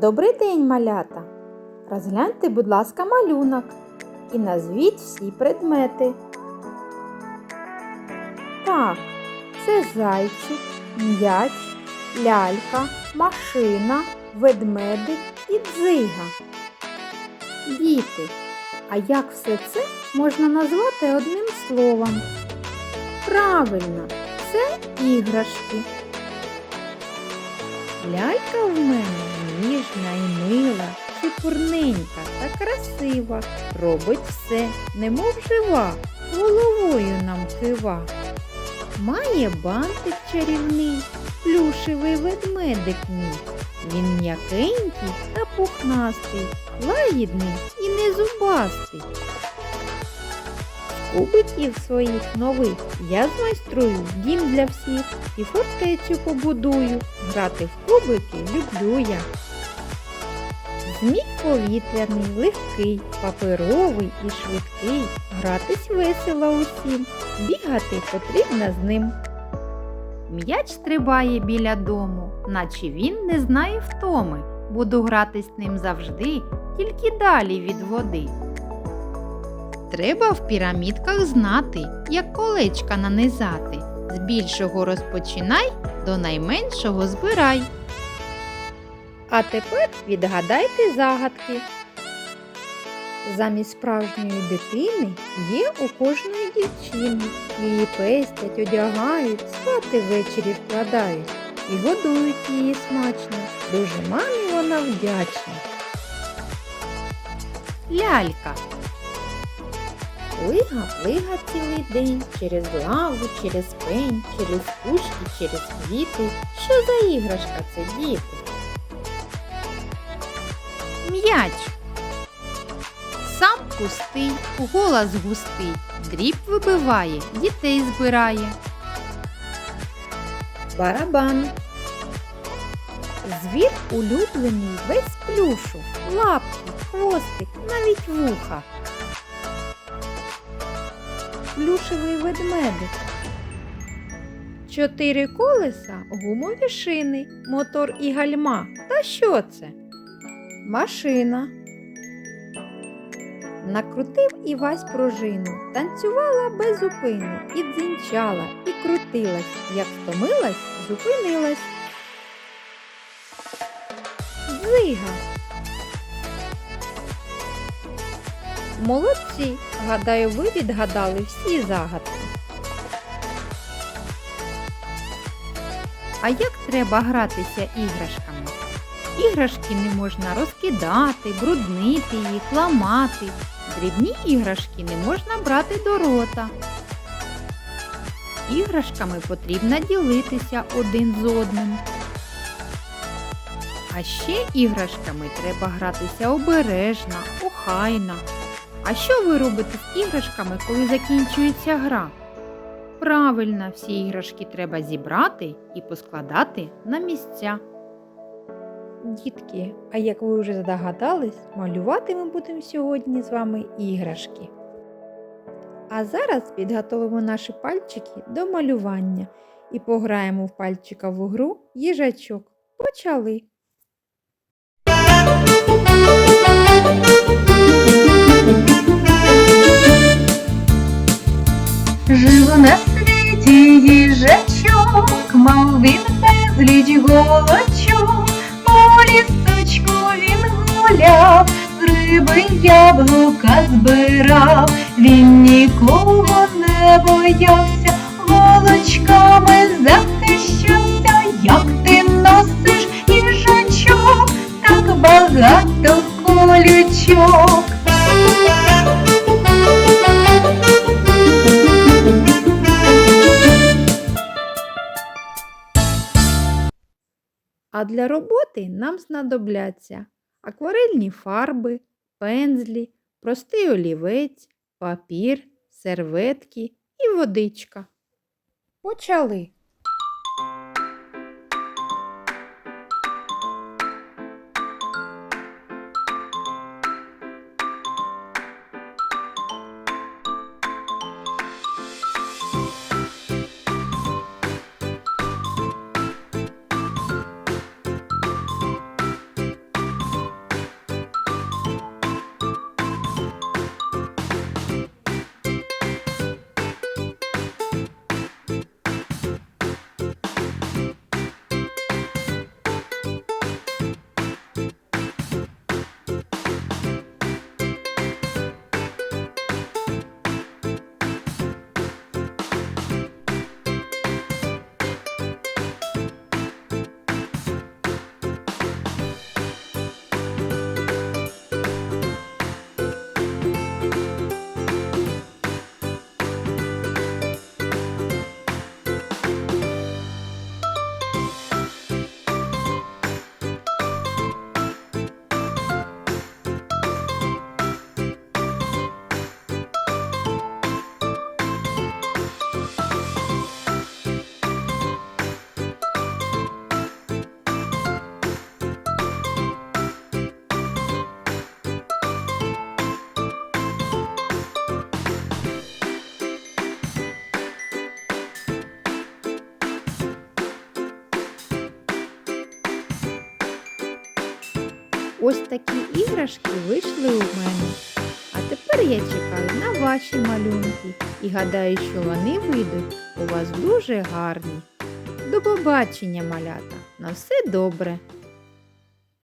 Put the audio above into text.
Добрий день, малята! Розгляньте, будь ласка, малюнок і назвіть всі предмети. Так, це зайчик, м'яч, лялька, машина, ведмедик і дзига. Діти, а як все це можна назвати одним словом? Правильно, це іграшки. Лялька в мене ніжна і мила, чепурненька та красива. Робить все, немов жива, головою нам кива. Має бантик чарівний, плюшевий ведмедик мій. Він м'якенький та пухнастий, лагідний і не кубиків своїх нових я змайструю дім для всіх і фортецю побудую. Грати в кубики люблю я. Змій повітряний, легкий, паперовий і швидкий. Гратись весело усім, бігати потрібно з ним. М'яч стрибає біля дому, наче він не знає втоми. Буду грати з ним завжди, тільки далі від води. Треба в пірамідках знати, як колечка нанизати. З більшого розпочинай, до найменшого збирай. А тепер відгадайте загадки. Замість справжньої дитини є у кожної дівчини. Її пестять, одягають, спати ввечері вкладають і годують її смачно. Дуже мамі вона вдячна. Лялька. Плига, плига цілий день через лаву, через пень, через кущі, через квіти. Що за іграшка це діти? М'яч. Сам пустий, голос густий, дріб вибиває, дітей збирає. Барабан. Звір улюблений весь плюшу, лапки, хвостик, навіть вуха. Плюшевий ведмедик. Чотири колеса, гумові шини, мотор і гальма. Та що це? Машина. Накрутив Івась пружину, танцювала без зупину, і дзинчала, і крутилась, як стомилась, зупинилась. Дзига. Молодці, гадаю, ви відгадали всі загадки. А як треба гратися іграшками? Іграшки не можна розкидати, бруднити їх, ламати. Дрібні іграшки не можна брати до рота. Іграшками потрібно ділитися один з одним. А ще іграшками треба гратися обережно, охайно. А що ви робите з іграшками, коли закінчується гра? Правильно, всі іграшки треба зібрати і поскладати на місця. Дітки, а як ви вже здогадались, малювати ми будемо сьогодні з вами іграшки. А зараз підготовимо наші пальчики до малювання і пограємо в пальчикову гру їжачок. Почали! Риби яблука збирав, він нікого не боявся, голочками захищався, як ти носиш їжачок, так багато колючок. А для роботи нам знадобляться акварельні фарби, пензлі, простий олівець, папір, серветки і водичка. Почали. Ось такі іграшки вийшли у мене. А тепер я чекаю на ваші малюнки і гадаю, що вони вийдуть у вас дуже гарні. До побачення, малята! На все добре!